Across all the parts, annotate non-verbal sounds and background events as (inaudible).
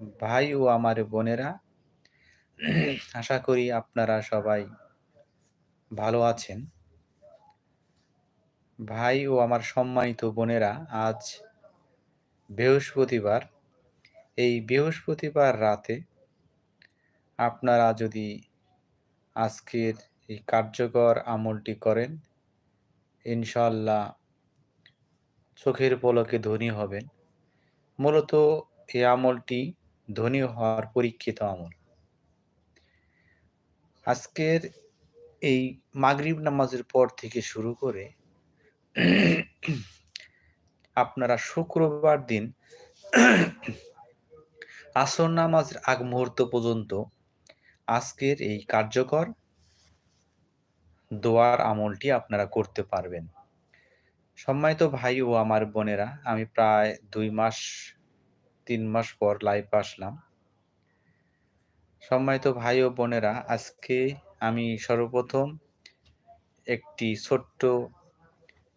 ভাই ও আমার বোনেরা, আশা করি আপনারা সবাই ভালো আছেন। ভাই ও আমার সম্মানিত বোনেরা, আজ বৃহস্পতিবার। এই বৃহস্পতিবার রাতে আপনারা যদি আজকের এই কার্যকর আমলটি করেন ইনশাল্লাহ চোখের পলকে ধনী হবেন। মূলত এই আমলটি ধনী হওয়ার পরীক্ষিত আমল। আজকের এই মাগরিব নামাজের পর থেকে শুরু করে আপনারা শুক্রবার দিন আসর নামাজের আগ মুহূর্ত পর্যন্ত আজকের এই কার্যকর দোয়ার আমলটি আপনারা করতে পারবেন। সম্মানিত ভাই ও আমার বোনেরা, আমি প্রায় দুই মাস তিন মাস পর লাইভ আসলাম। সম্মানিত ভাই ও বোনেরা, আজকে আমি সর্বপ্রথম একটি ছোট্ট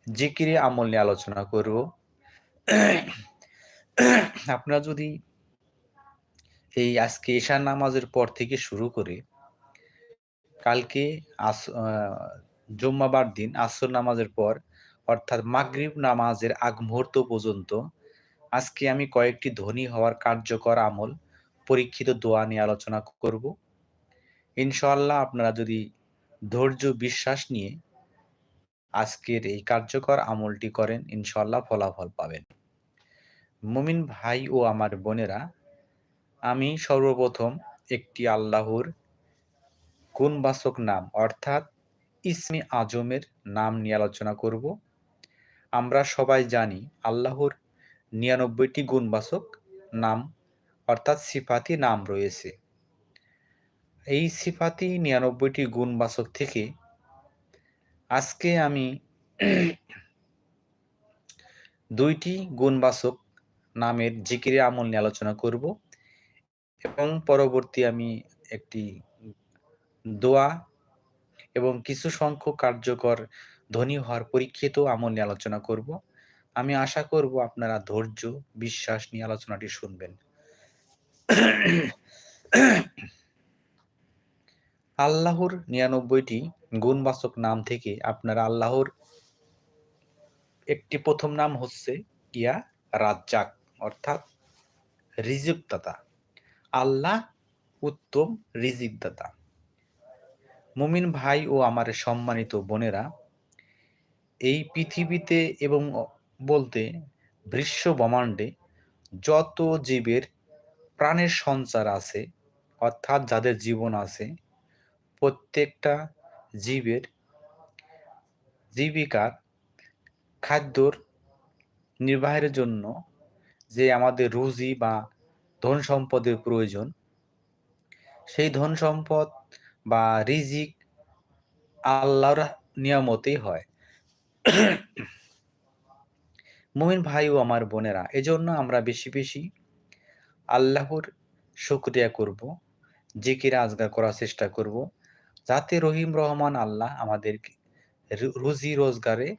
জিকিরে আমল নিয়ে আলোচনা করব। আপনারা যদি এই আজকে ঈশান নামাজের পর থেকে শুরু করে কালকে আস জুম্মাবার দিন আসর নামাজের পর, অর্থাৎ মাগরিব নামাজের আগ মুহূর্ত পর্যন্ত আজকে আমি কয়েকটি ধনী হওয়ার কার্যকর আমল, পরীক্ষিত দোয়া নিয়ে আলোচনা করব। ইনশাল্লাহ আপনারা যদি ধৈর্য বিশ্বাস নিয়ে আজকের এই কার্যকর আমলটি করেন ইনশাল্লাহ ফলাফল পাবেন। মুমিন ভাই ও আমার বোনেরা, আমি সর্বপ্রথম একটি আল্লাহর গুণবাচক নাম, অর্থাৎ ইসমি আজমের নাম নিয়ে আলোচনা করব। আমরা সবাই জানি, আল্লাহর নিরানব্বইটি গুণবাচক নাম, অর্থাৎ সিফাতি নাম রয়েছে। এই সিফাতি নিরানব্বইটি গুণবাচক থেকে আজকে আমি দুইটি গুণবাচক নামের জিকিরে আমল নিয়ে আলোচনা করব এবং পরবর্তী আমি একটি দোয়া এবং কিছু সংখ্যক কার্যকর ধনী হওয়ার পরীক্ষিত আমল নিয়ে আলোচনা করব। আমি আশা করব আপনারা ধৈর্য, বিশ্বাস নিয়ে আলোচনাটি শুনবেন। আল্লাহর নিরানব্বইটি গুণবাচক নাম থেকে আপনারা আল্লাহর একটি প্রথম নাম হচ্ছে ইয়া রাজ্জাক, অর্থাৎ রিজিক দাতা আল্লাহ উত্তম রিজিকদাতা। মুমিন ভাই ও আমার সম্মানিত বোনেরা, এই পৃথিবীতে এবং বলতে বিশ্ব ব্রহ্মাণ্ডে যত জীবের প্রাণের সঞ্চার আছে, অর্থাৎ যাদের জীবন আছে, প্রত্যেকটা জীবের জীবিকার খাদ্যর নির্বাহের জন্য যে আমাদের রুজি বা ধন সম্পদের প্রয়োজন, সেই ধন সম্পদ বা রিজিক আল্লাহর নিয়ামতেই হয়। মুমিন ভাই ও আমার বোনেরা, এজন্য আমরা বেশি বেশি আল্লাহর শুক্রিয়া করব, জিকির আজগার করার চেষ্টা করব, যাতে রহিম রহমান আল্লাহ আমাদের রুজি রোজগারে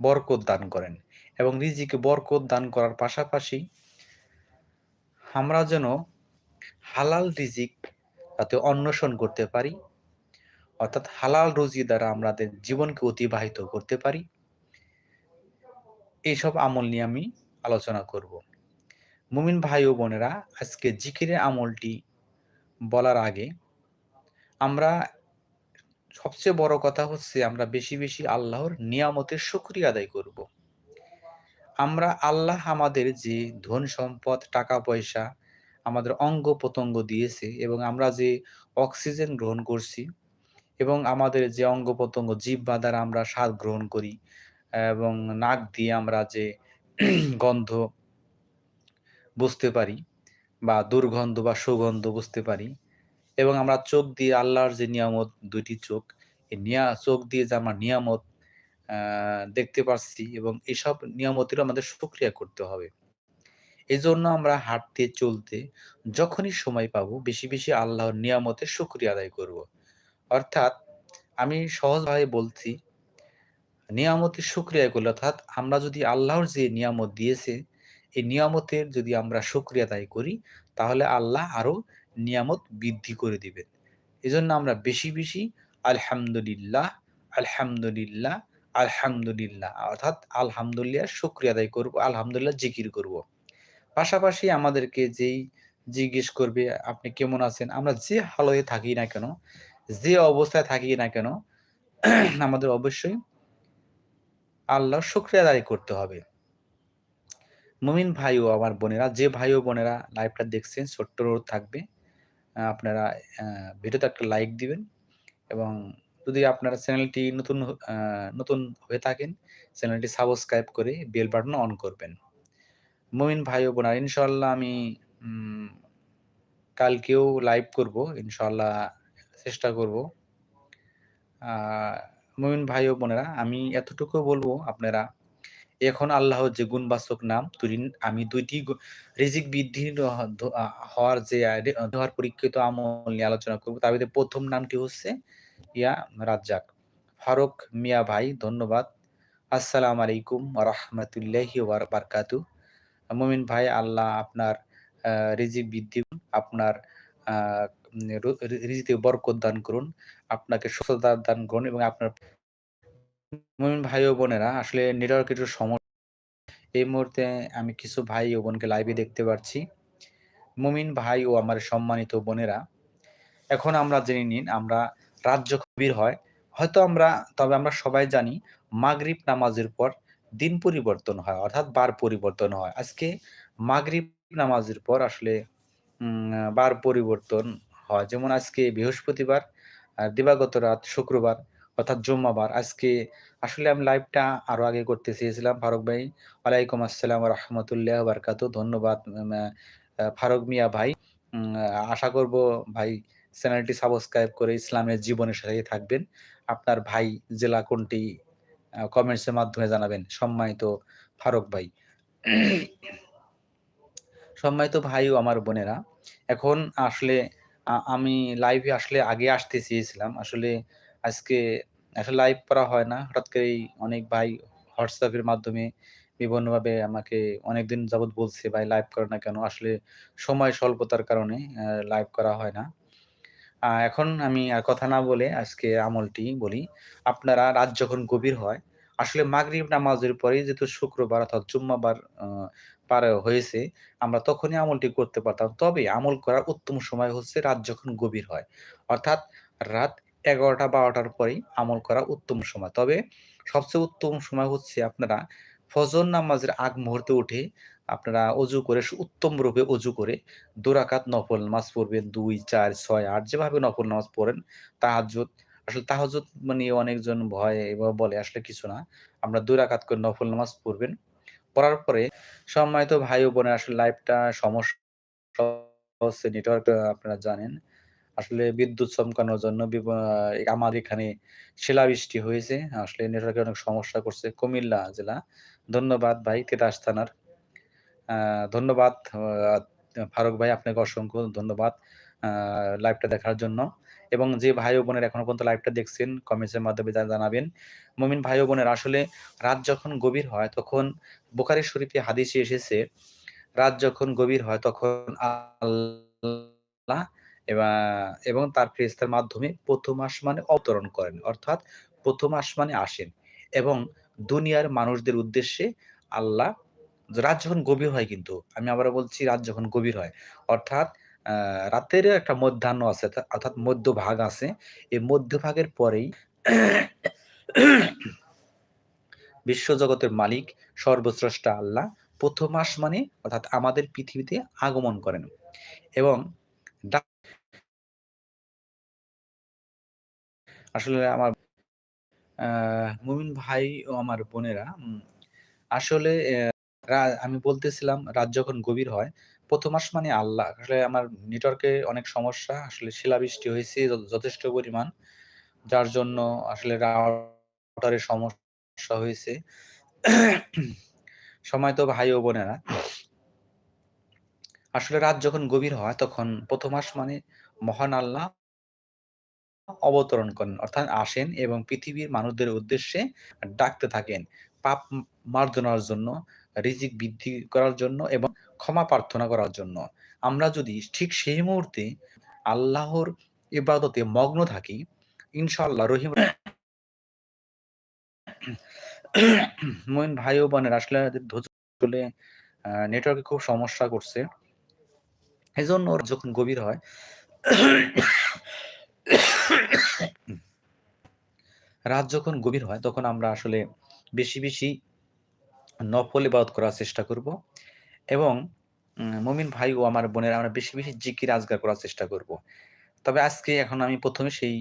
বরকত দান করেন এবং রিজিকে বরকত দান করার পাশাপাশি আমরা যেন হালাল রিজিক তাতে অন্বেষণ করতে পারি, অর্থাৎ হালাল রুজি দ্বারা আমাদের জীবনকে অতিবাহিত করতে পারি। এইসব আমল নিয়ে আমি আলোচনা করব। মুমিন ভাই ও বোনেরা, আজকে জিকিরের আমলটি বলার আগে আমরা সবচেয়ে বড় কথা হচ্ছে আমরা বেশি বেশি আল্লাহর নিয়ামতের শুক্রিয়া আদায় করব। আমরা আল্লাহ আমাদের যে ধন সম্পদ, টাকা, পয়সা আমাদের অঙ্গ প্রত্যঙ্গ দিয়েছে এবং আমরা যে অক্সিজেন গ্রহণ করছি এবং আমাদের যে অঙ্গ প্রত্যঙ্গ জীব দ্বারা আমরা স্বাদ গ্রহণ করি এবং নাক দিয়ে আমরা যে গন্ধ বুঝতে পারি বা দুর্গন্ধ বা সুগন্ধ বুঝতে পারি এবং আমরা চোখ দিয়ে আল্লাহর যে নিয়ামত, দুইটি চোখ, এই নিয়া, চোখ দিয়ে যে আমরা নিয়ামত দেখতে পাচ্ছি এবং এসব নিয়ামতেরও আমাদের সুক্রিয়া করতে হবে এই জন্য আমরা হাঁটতে, চলতে যখনই সময় পাবো বেশি বেশি আল্লাহর নিয়ামতের সুক্রিয়া আদায় করব। অর্থাৎ আমি সহজভাবে বলছি নিয়ামতের সুক্রিয়া করলে অর্থাৎ আমরা যদি আল্লাহর যে নিয়ামত দিয়েছে, এই নিয়ামতের যদি আমরা শুকরিয়া আদায় করি, তাহলে আল্লাহ আরও নিয়ামত বৃদ্ধি করে দিবেন। এজন্য আমরা বেশি বেশি আলহামদুলিল্লাহ আলহামদুলিল্লাহ আলহামদুলিল্লাহ, অর্থাৎ আলহামদুলিল্লাহ শুক্রিয়া আদায় করব, আলহামদুলিল্লাহ জিকির করব। পাশাপাশি আমাদেরকে যেই জিজ্ঞেস করবে, আপনি কেমন আছেন? আমরা যে হালয়ে থাকি না কেন, যে অবস্থায় থাকি না কেন, আমাদের অবশ্যই আল্লাহ শুক্রিয়া আদায় করতে হবে। মুমিন ভাই ও আমার বোনেরা, যে ভাই ও বোনেরা লাইভটা দেখছেন, ছোট্ট রোড থাকবে আপনারা ভিডিওতে একটা লাইক দিবেন এবং যদি আপনারা চ্যানেলটি নতুন নতুন হয়ে থাকেন, চ্যানেলটি সাবস্ক্রাইব করে বেল বাটন অন করবেন। মুমিন ভাই ও বোনার ইনশাল্লাহ আমি কালকেও লাইভ করব ইনশাল্লাহ চেষ্টা করব। মুমিন ভাই ও বোনেরা, আমি এতটুকু বলব আপনারা, এখন আল্লাহ যে গুণবাচক নাম তুই আমি দুইটি রিজিক বৃদ্ধি হওয়ার যে হওয়ার পরীক্ষিত আমল নিয়ে আলোচনা করব, তার ভিতরে প্রথম নামটি হচ্ছে ইয়া রাজ্জাক। ফারুক মিয়া ভাই, ধন্যবাদ। আসসালাম আলাইকুম রহমতুল্লাহি বারকাতু মমিন ভাই, আল্লাহ আপনার রিজিক বৃদ্ধি আপনার রিজিতে বরকত দান করুন, আপনাকে সুস্থতা দান করুন এবং আপনার ভাই ও বোনেরা, আসলে নেটওয়ার্ক একটু সমস্যা। এই মুহূর্তে আমি কিছু ভাই ও বোনকে লাইভে দেখতে পাচ্ছি মুমিন ভাই ও আমার সম্মানিত বোনেরা, এখন আমরা জেনে নিন, আমরা রাজ্য কবির হয়। হয়তো আমরা, তবে আমরা সবাই জানি, মাগরিব নামাজের পর দিন পরিবর্তন হয়, অর্থাৎ বার পরিবর্তন হয়। আজকে মাগরিব নামাজের পর আসলে বার পরিবর্তন হয়। যেমন আজকে বৃহস্পতিবার দিবাগত রাত শুক্রবার অর্থাৎ জুম্মাবার। আজকে আসলে আমি লাইভটা আরও আগে করতে চেয়েছিলাম। ফারুক ভাই, ওয়ালাইকুম আসসালাম রহমতুল্লাহ বারকাত ধন্যবাদ ফারুক মিয়া ভাই। আশা করব ভাই চ্যানেলটি সাবস্ক্রাইব করে ইসলামের জীবনের সাথে থাকবেন। আপনার ভাই জেলা কোনটি কমেন্টসের মাধ্যমে জানাবেন। সম্মানিত ফারুক ভাই। (coughs) সম্মানিত ভাই ও আমার বোনেরা, এখন আসলে আমি লাইভে আসলে আগে আসতে চেয়েছিলাম। আসলে আজকে আসলে লাইভ করা হয় না। হঠাৎ করেই অনেক ভাই হোয়াটসঅ্যাপের মাধ্যমে বিভিন্নভাবে আমাকে অনেকদিন যাবৎ বলছে, ভাই লাইভ করে না কেন? আসলে সময় স্বল্পতার কারণে লাইভ করা হয় না। এখন আমি আর কথা না বলে আজকে আমলটি বলি, আপনারা রাত যখন গভীর হয়, আসলে মাগরিব নামাজের পরে যেহেতু শুক্রবার অর্থাৎ জুম্মাবার পার হয়েছে, আমরা তখনই আমলটি করতে পারতাম। তবে আমল করার উত্তম সময় হচ্ছে রাত যখন গভীর হয়। অর্থাৎ রাত এগারোটা বারোটার পরেই আমল করা উত্তম সময়। তবে সবচেয়ে উত্তম সময় হচ্ছে আপনারা ফজর নামাজের আগ মুহূর্তে উঠে আপনারা অজু করে, উত্তম রূপে অজু করে দুরাকাত নফল নামাজ পড়বেন, দুই, চার, ছয়, আট, যেভাবে নফল নামাজ পড়েন তাহাজুদ আসলে তাহাজুদ মানে অনেকজন ভয় বলে আসলে কিছু না। আমরা দুই রাকাত করে নফল নামাজ পড়বেন পড়ার পরে সম্মানিত ভাই ও বোনের আসলে লাইভটা সমস্যা হচ্ছে নেটওয়ার্ক আপনারা জানেন। আসলে বিদ্যুৎ চমকানোর জন্য আমার এখানে শিলাবৃষ্টি হয়েছে। আসলে নেটওয়ার্কে অনেক সমস্যা করছে কুমিল্লা জেলা। ধন্যবাদ ভাই, তেতাস থানার। ধন্যবাদ ফারুক ভাই, আপনাকে অসংখ্য ধন্যবাদ লাইভটা দেখার জন্য। এবং যে ভাই ও বোনের এখনও পর্যন্ত লাইভটা দেখছেন কমেন্টসের মাধ্যমে জানাবেন। মমিন ভাই ও বোনের আসলে রাত যখন গভীর হয় তখন বোকারি শরীফে হাদিসে এসেছে, রাত যখন গভীর হয় তখন আল্লাহ এবং তার ফেরেস্তার মাধ্যমে প্রথম আসমানে অবতরণ করেন, অর্থাৎ প্রথম আসমানে আসেন এবং দুনিয়ার মানুষদের উদ্দেশ্যে আল্লাহ রাত যখন গভীর হয় কিন্তু, আমি আবার বলছি রাত যখন গভীর হয়, অর্থাৎ রাতের একটা মধ্যাহ্ন আছে অর্থাৎ মধ্যভাগ আছে। এই মধ্যভাগের পরেই বিশ্বজগতের মালিক, সর্বস্রষ্টা আল্লাহ প্রথম আসমানে, অর্থাৎ আমাদের পৃথিবীতে আগমন করেন। এবং আসলে আমার মুমিন ভাই ও আমার বোনেরা আসলে আমি বলতেছিলাম, রাত যখন গভীর হয় প্রথম মাস মানে আল্লাহ। আসলে আমার নেটওয়ার্কে অনেক সমস্যা। আসলে শিলাবৃষ্টি হয়েছে যথেষ্ট পরিমাণ। যার জন্য আসলে রাউটারের সমস্যা হয়েছে। (coughs) সময় তো ভাই ও বোনেরা। আসলে রাত যখন গভীর হয়, তখন প্রথম মাস মানে মহান আল্লাহ অবতরণ করেন। অর্থাৎ আসেন এবং পৃথিবীর মানুষদের উদ্দেশ্যে ডাকতে থাকেন। পাপ মার্জনার জন্য, রিজিক বৃদ্ধি করার জন্য এবং ক্ষমা প্রার্থনা করার জন্য। আমরা যদি ঠিক সেই মুহূর্তে আল্লাহর ইবাদতে মগ্ন থাকি ইনশাল্লাহ রহিম মইন ভাই ও বোনের আসলে ধৈর্য নেটওয়ার্কে খুব সমস্যা করছে। এই জন্য ওর যখন গভীর হয়, রাত যখন গভীর হয়, তখন আমরা আসলে বেশি বেশি নফল ইবাদত করার চেষ্টা করব। এবং মমিন ভাই ও আমার বোনের আমরা বেশি বেশি জিকির আজগার করার চেষ্টা করব। তবে আজকে এখন আমি প্রথমে সেই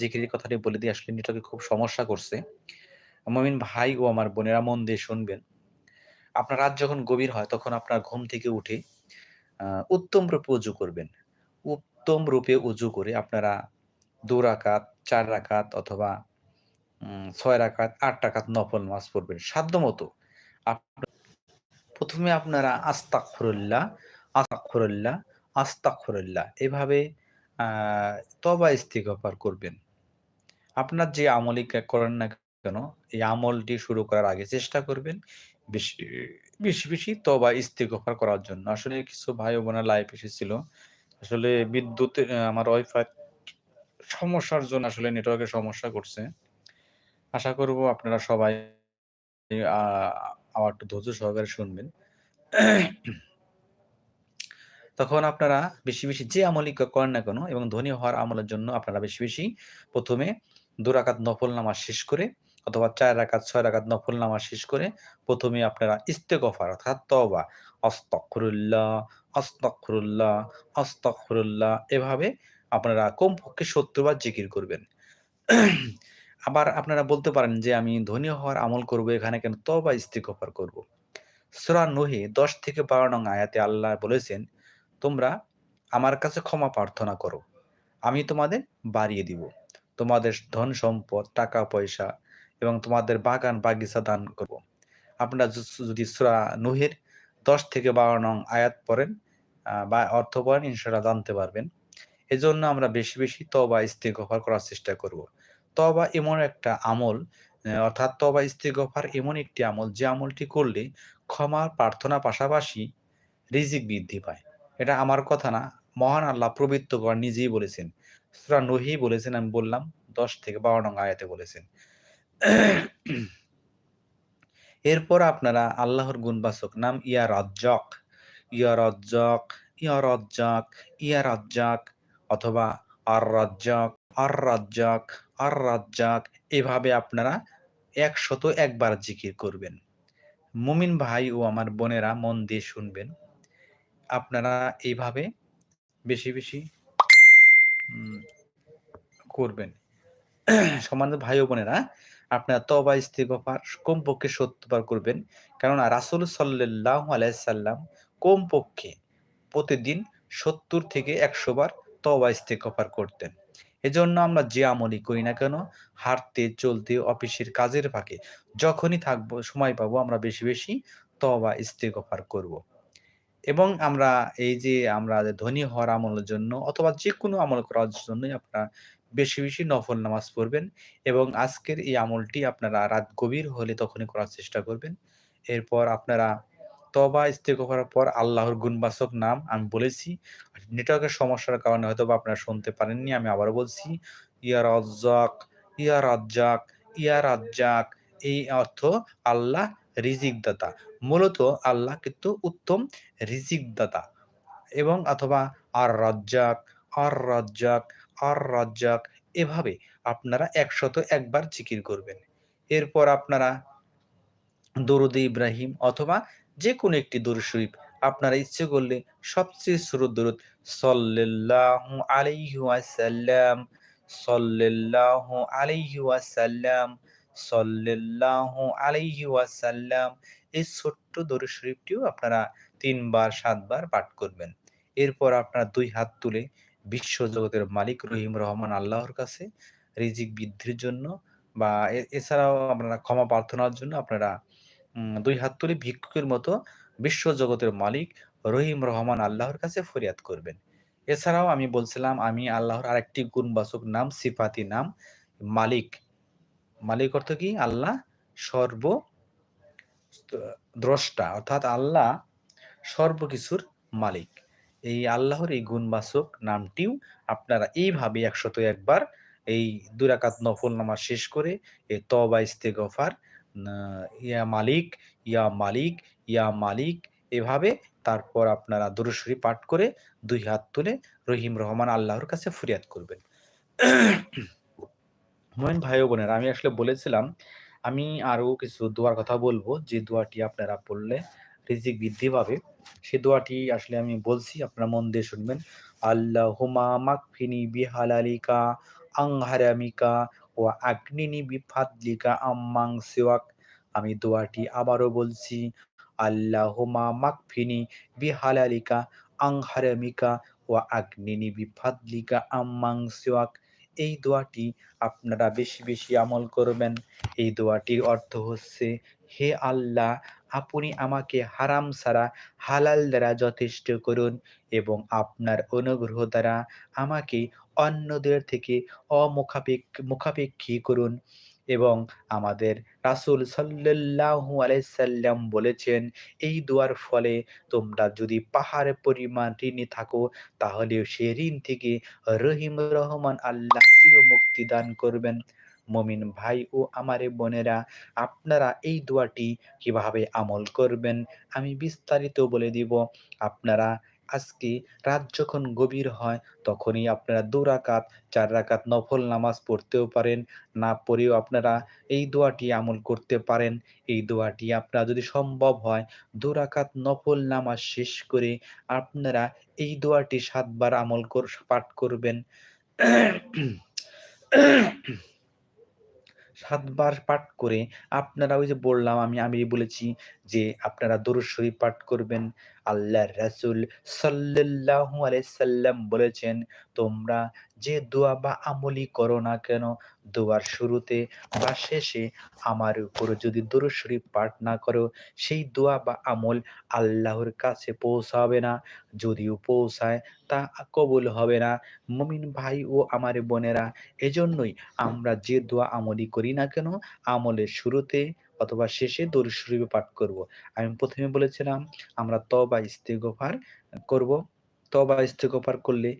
জিকিরের কথাটি বলে দিই, আসলে নেটওয়ার্কে খুব সমস্যা করছে। মমিন ভাই ও আমার বোনেরা মন দিয়ে শুনবেন। আপনার রাত যখন গভীর হয়, তখন আপনার ঘুম থেকে উঠে উত্তম রূপে উজু করবেন। উত্তম রূপে উজু করে আপনারা দু রাকাত, চার রাকাত অথবা ছয় রাকাত, আট রাকাত নফল মাস পড়বেন। সাধ্য মতো প্রথমে আপনারা আস্তাকফরুল্লাহ আস্তাকফরুল্লাহ আস্তাকফরুল্লাহ এভাবে তবা ইস্তিগফার করবেন। আপনার যে আমলি করেন না কেন, এই আমলটি শুরু করার আগে চেষ্টা করবেন বেশি বেশি বেশি তবা ইস্তিগফার করার জন্য। আসলে কিছু ভাই বোনের লাইফ এসেছিল, আসলে বিদ্যুৎ আমার ওয়াইফাই সমস্যার জন্য আসলে নেটওয়ার্কের সমস্যা করছে। আশা করব আপনারা সবাই একটু ধৈর্য সহকারে শুনবেন। তখন আপনারা বেশি বেশি যে আমলি করেন না কেন এবং ধনী হওয়ার আমলের জন্য আপনারা বেশি বেশি প্রথমে দুরাকাত নফল নামাজ শেষ করে অথবা চার রাকাত, ছয় রাকাত নফল নামাজ শেষ করে প্রথমে আপনারা ইস্তেগফার অর্থাৎ তবা আস্তাগফিরুল্লাহ আস্তাগফিরুল্লাহ আস্তাগফিরুল্লাহ এভাবে আপনারা কমপক্ষে সত্তর বার জিকির করবেন। আবার আপনারা বলতে পারেন যে, আমি ধনী হওয়ার আমল করব এখানে কেন? তবা ইস্তিগফার করব। সূরা নূহে 10 থেকে 12 নং আয়াতে আল্লাহ বলেছেন, তোমরা আমার কাছে ক্ষমা প্রার্থনা করো। আমি তোমাদের বাড়িয়ে দিব। তোমাদের ধন সম্পদ, টাকা, পয়সা এবং তোমাদের বাগান, বাগিচা দান করব। আপনারা যদি সুরা নুহের দশ থেকে বারো নং আয়াত পড়েন বা অর্থ পড়েন ইনশাল্লাহ জানতে পারবেন। এজন্য আমরা বেশি বেশি তবা ইস্তেগফার করার চেষ্টা করব। তবা এমন একটা আমল অর্থাৎ তবা ইস্তেগফার এমন একটি আমল যে আমলটি করলে ক্ষমা, প্রার্থনা পাশাপাশি রিজিক বৃদ্ধি পায়। এটা আমার কথা না, মহান আল্লাহ কর নিজেই বলেছেন। সুরা নহি বলেছেন, আমি বললাম, দশ থেকে বারো নং আয়াতে বলেছেন। এরপর আপনারা আল্লাহর গুণবাচক নাম ইয়া রজ্জক ইয়া রজ্জক, ইয়া রাজ্জাক ইয়া রাজ্জাক, অথবা আর রাজ্জাক আর রাজ্জাক আর রাজ্জাক এভাবে আপনারা একশত একবার জিকির করবেন। মুমিন ভাই ও আমার বোনেরা মন দিয়ে শুনবেন। আপনারা এইভাবে বেশি বেশি করবেন। সমানের ভাই ও বোনেরা, আপনারা তবা ইস্তিগফার কমপক্ষে সত্যবার করবেন। কেননা রাসুল সাল্লাহ আলাইসাল্লাম কমপক্ষে প্রতিদিন সত্তর থেকে একশো বার তবা ইস্তিগফার করতেন। এজন্য আমরা যে আমলই করি না কেন, হাঁটতে, চলতে, অফিসের কাজের ফাঁকে যখনই থাকব, সময় পাবো আমরা বেশি বেশি তবা ইস্তেগফার করব। এবং আমরা এই যে আমরা ধনী হওয়ার আমলের জন্য অথবা যে কোনো আমল করার জন্যই আপনারা বেশি বেশি নফল নামাজ পড়বেন এবং আজকের এই আমলটি আপনারা রাত গভীর হলে তখনই করার চেষ্টা করবেন এরপর আপনারা তবা করার পর আল্লাহর গুণবাচক নাম আমি বলেছি। নেটওয়ার্কের সমস্যার কারণে হয়তো বা আপনারা শুনতে পারেননি, আমি আবারও বলছি, ইয়া রাজ্জাক ইয়া রাজ্জাক ইয়া রাজ্জাক, এই অর্থ আল্লাহ রিজিক দাতা মূলত আল্লাহ কিন্তু উত্তম রিজিক দাতা এবং অথবা আর রাজ্জাক আর রাজ্জাক আর রাজ্জাক, এভাবে আপনারা একশত একবার জিকির করবেন। এরপর আপনারা দরুদ ইব্রাহিম অথবা যে কোনো একটি দরুদ শরীফ আপনারা ইচ্ছে করলে সবচেয়ে সুর দরুদ সাল্লাল্লাহু আলাইহি ওয়াসাল্লাম, সাল্লাল্লাহু আলাইহি ওয়াসাল্লাম, সাল্লাল্লাহু আলাইহি ওয়াসাল্লাম। এই ছোট্ট দরুদ শরীফটিও আপনারা তিনবার, সাতবার পাঠ করবেন। এরপর আপনারা দুই হাত তুলে বিশ্ব জগতের মালিক রহিম রহমান আল্লাহর কাছে রিজিক বৃদ্ধির জন্য বা এছাড়াও আপনারা ক্ষমা প্রার্থনার জন্য আপনারা দুই হাত তুলে ভিক্ষুকের মতো বিশ্ব জগতের মালিক রহিম রহমান আল্লাহর কাছে ফরিয়াদ করবেন। এছাড়াও আমি বলছিলাম, আমি আল্লাহর আরেকটি গুণবাচক নাম, সিফাতি নাম, মালিক। মালিক অর্থ কি? আল্লাহ সর্ব দ্রষ্টা, অর্থাৎ আল্লাহ সর্বকিছুর মালিক। এই আল্লাহর এই গুণবাচক নামটিও আপনারা এইভাবে একশত একবার এই দুরাকাত নফল নামাজ শেষ করে এই তবা ইস্তেগফার ইয়া মালিক ইয়া মালিক ইয়া মালিক, এভাবে তারপর আপনারা দুরুশরী পাঠ করে দুই হাত তুলে রহিম রহমান আল্লাহর কাছে ফরিয়াদ করবেন। মোয়েন ভাই বোনের, আমি আসলে বলেছিলাম, আমি আরও কিছু দোয়ার কথা বলব। যে দোয়াটি আপনারা পড়লে রিজিক বৃদ্ধি পাবে, সে দোয়াটি আসলে আমি বলছি, আপনারা মন দিয়ে শুনবেন। আল্লাহ হুমা মাকফিনি বিহালালিকা আংহারামিকা ও আগ্নিনি বিফাদলিকা আম্মাং সিওয়াক। আমি দোয়াটি আবারও বলছি আল্লাহ হুমা মাকফিনি বিহালালিকা, আংহারামিকা ও আগ্নিনি বিফাদলিকা আম্মাং সিওয়াক। এই দোয়াটি আপনারা বেশি বেশি আমল করবেন। এই দোয়াটির অর্থ হচ্ছে, হে আল্লাহ, আপনি আমাকে হারাম ছাড়া হালাল দ্বারা যথেষ্ট করুন এবং আপনার অনুগ্রহ দ্বারা আমাকে অন্যদের থেকে অমুখাপেক্ষ মুখাপেক্ষী করুন। এবং আমাদের রাসুল সাল্লাল্লাহু আলাইসাল্লাম বলেছেন, এই দোয়ার ফলে তোমরা যদি পাহাড় পরিমাণ ঋণী থাকো তাহলে সে ঋণ থেকে রহিম রহমান আল্লাহ মুক্তি দান করবেন। মমিন ভাই ও আমারে বোনেরা, আপনারা এই দোয়াটি কীভাবে আমল করবেন, আমি বিস্তারিত বলে দিব। আপনারা আজকে রাত যখন গভীর হয়, তখনই আপনারা দু রাকাত, চার রাকাত নফল নামাজ পড়তেও পারেন। না পড়েও আপনারা এই দোয়াটি আমল করতে পারেন। এই দোয়াটি আপনারা যদি সম্ভব হয়, দু রাকাত নফল নামাজ শেষ করে আপনারা এই দোয়াটি সাতবার আমল কর, পাঠ করবেন। সাতবার পাঠ করে আপনারা ওই যে বললাম আমি আমি বলেছি যে আপনারা দরুদ শরীফ পাঠ করবেন। আল্লাহ রাসূল সাল্লাল্লাহু আলাইহি সাল্লাম বলেছেন, তোমরা যে দোয়া বা আমলি করো না কেন, দোয়ার শুরুতে বা শেষে আমার উপর যদি দরুদ শরীফ পাঠ না করো, সেই দোয়া বা আমল আল্লাহর কাছে পৌঁছাবে না। যদিও পৌঁছায়, তা কবুল হবে না। মুমিন ভাই ও আমার বোনেরা, এজন্যই আমরা যে দোয়া আমলি করি না কেন, আমলের শুরুতে অথবা শেষে দরুদ শরীফ পাঠ করব। আমি প্রথমে বলেছিলাম, আমরা তবা ইস্তেগফার করব। তবা ইস্তেগফার করলে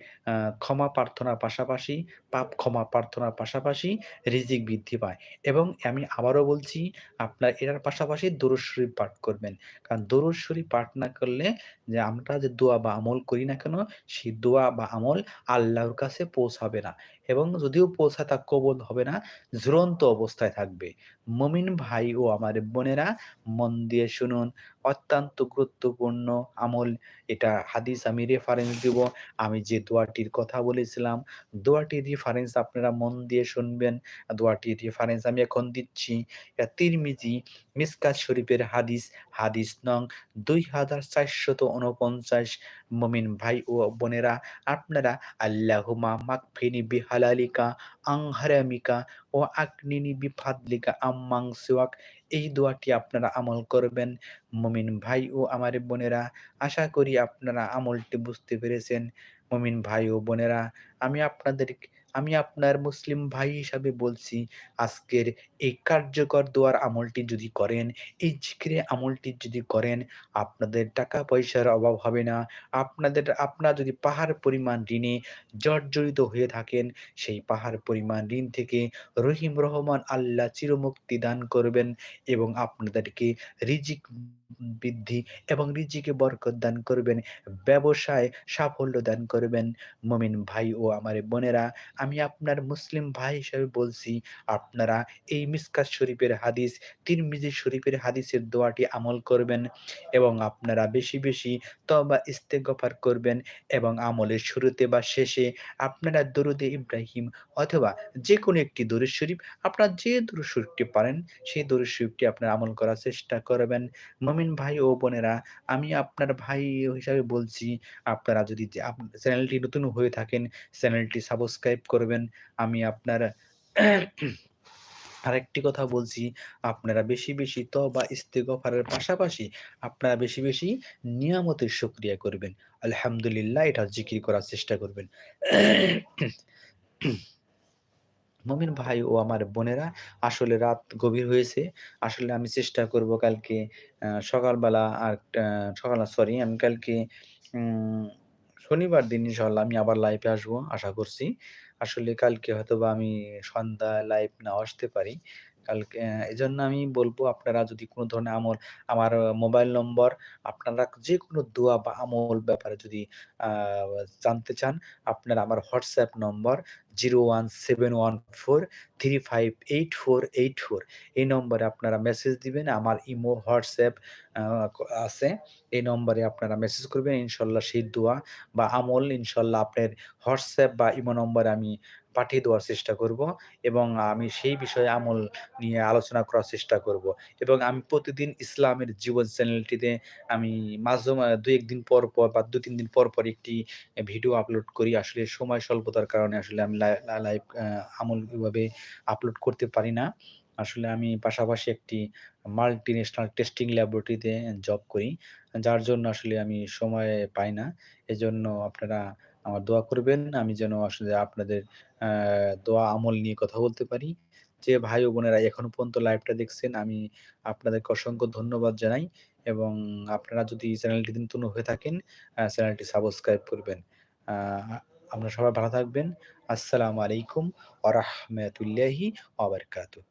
ক্ষমা প্রার্থনার পাশাপাশি, পাপ ক্ষমা প্রার্থনার পাশাপাশি রিজিক বৃদ্ধি পায়। এবং আমি আবারও বলছি, আপনার এটার পাশাপাশি দরুদ শরীফ পাঠ করবেন। কারণ দরুদ শরীফ পাঠ না করলে যে আমরা যে দোয়া বা আমল করি না কেন, সেই দোয়া বা আমল আল্লাহর কাছে পৌঁছাবে না। এবং যদিও পৌঁছায় তা কবল হবে না, ঝুলন্ত অবস্থায় থাকবে। মমিন ভাই ও আমার বোনেরা, মন দিয়ে শুনুন, অত্যন্ত গুরুত্বপূর্ণ আমল। এটা হাদিস আমি রেফারেন্স দিব। আমি যে দোয়াটির কথা বলেছিলাম দোয়াটির রেফারেন্স আপনারা মন দিয়ে শুনবেন। দোয়াটির রেফারেন্স আমি এখন দিচ্ছি তিরমিজি মিসকাত শরীফের হাদিস হাদিস নং দুই হাজার চারশত উনপঞ্চাশ। মমিন ভাই ও বোনেরা, আপনারা আল্লাহুমা মাকফিনি বিহালালিকা, আংহারামিকা ও আকনিনি বিফাদলিকা, আম্মাং সিওয়াক। এই দোয়াটি আপনারা আমল করবেন। মমিন ভাই ও আমার বোনেরা, আশা করি আপনারা আমলটি বুঝতে পেরেছেন। মমিন ভাই ও বোনেরা, আমি আপনাদের আমি আপনার মুসলিম ভাই হিসাবে বলছি, আজকের এই কার্যকর দোয়ার আমলটি যদি করেন, এই জিকিরে আমলটি যদি করেন, আপনাদের টাকা পয়সার অভাব হবে না। আপনাদের, আপনারা যদি পাহাড় পরিমাণ ঋণে জর্জরিত হয়ে থাকেন, সেই পাহাড় পরিমাণ ঋণ থেকে রহিম রহমান আল্লাহ চিরমুক্তি দান করবেন এবং আপনাদেরকে রিজিক বৃদ্ধি এবং রিজিকে বরকত দান করবেন, ব্যবসায় সাফল্য দান করবেন। মমিন ভাই ও আমার বোনেরা আমি আপনার মুসলিম ভাই হিসেবে বলছি, আপনারা এই মিসকাত শরীফের হাদিস তিন তিরমিজি শরীফের হাদিসের দোয়াটি আমল করবেন এবং আপনারা বেশি বেশি তবা ইস্তেগফার করবেন এবং আমলের শুরুতে বা শেষে আপনারা দরুদে ইব্রাহিম অথবা যে কোনো একটি দরুদ শরীফ, আপনারা যে দরুদ শরীফটি পারেন, সেই দরুদ শরীফটি আপনারা আমল করার চেষ্টা করবেন। মমিন ভাই ও বোনেরা, আমি আপনার ভাই হিসাবে বলছি, আপনারা যদি চ্যানেলটি নতুন হয়ে থাকেন, চ্যানেলটি সাবস্ক্রাইব করবেন আমি আপনার আরেকটি কথা বলছি আপনারা বেশি বেশি তবা ইস্তেগফারের পাশাপাশি আপনারা বেশি বেশি নিয়ামতের শুকরিয়া করবেন আলহামদুলিল্লাহ, এটা জিকির করার চেষ্টা করবেন মুমিন ভাই ও আমার বোনেরা, আসলে রাত গভীর হয়েছে। আসলে আমি চেষ্টা করব কালকে সকালবেলা আর সকাল সরি আমি কালকে শনিবার দিন ইনশাআল্লাহ আমি আবার লাইভে আসব, আশা করছি। আসলে কালকে হয়তো বা আমি সন্ধ্যা লাইভ নাও আসতে পারি। কালকে এই জন্য আমি বলব আপনারা যদি কোনো ধরনের আমল আমার মোবাইল নম্বর আপনারা যেকোনো দোয়া বা আমল ব্যাপারে যদি জানতে চান আপনারা আমার হোয়াটসঅ্যাপ নম্বর 01714358484 এই নম্বরে আপনারা মেসেজ দিবেন। আমার ইমো, হোয়াটসঅ্যাপ আছে। এই নম্বরে আপনারা মেসেজ করবেন। ইনশাল্লাহ সেই দোয়া বা আমল ইনশাল্লাহ আপনার হোয়াটসঅ্যাপ বা ইমো নম্বরে আমি পাঠিয়ে দেওয়ার চেষ্টা করব এবং আমি সেই বিষয়ে আমল নিয়ে আলোচনা করার চেষ্টা করব এবং আমি প্রতিদিন ইসলামের জীবন চ্যানেলটিতে আমি মাঝে মা ২-১ পর, পর বা ২-৩ দিন পর, পর একটি ভিডিও আপলোড করি। আসলে সময় স্বল্পতার কারণে আসলে আমি লাইভ আমল ওইভাবে আপলোড করতে পারি না। আসলে আমি পাশাপাশি একটি মাল্টিনেশনাল টেস্টিং ল্যাবরেটরিতে জব করি। যার জন্য আসলে আমি সময় পাই না। এজন্য আপনারা আমার দোয়া করবেন। আমি যেন আসলে আপনাদের দোয়া আমল নিয়ে কথা বলতে পারি। যে ভাই ও বোনেরা এখনও পর্যন্ত লাইভটা দেখছেন, আমি আপনাদেরকে অসংখ্য ধন্যবাদ জানাই এবং আপনারা যদি চ্যানেলটি নতুন হয়ে থাকেন চ্যানেলটি সাবস্ক্রাইব করবেন। আপনারা সবাই ভালো থাকবেন। আসসালামু আলাইকুম ওয়া রাহমাতুল্লাহি ওয়া বারাকাতুহু।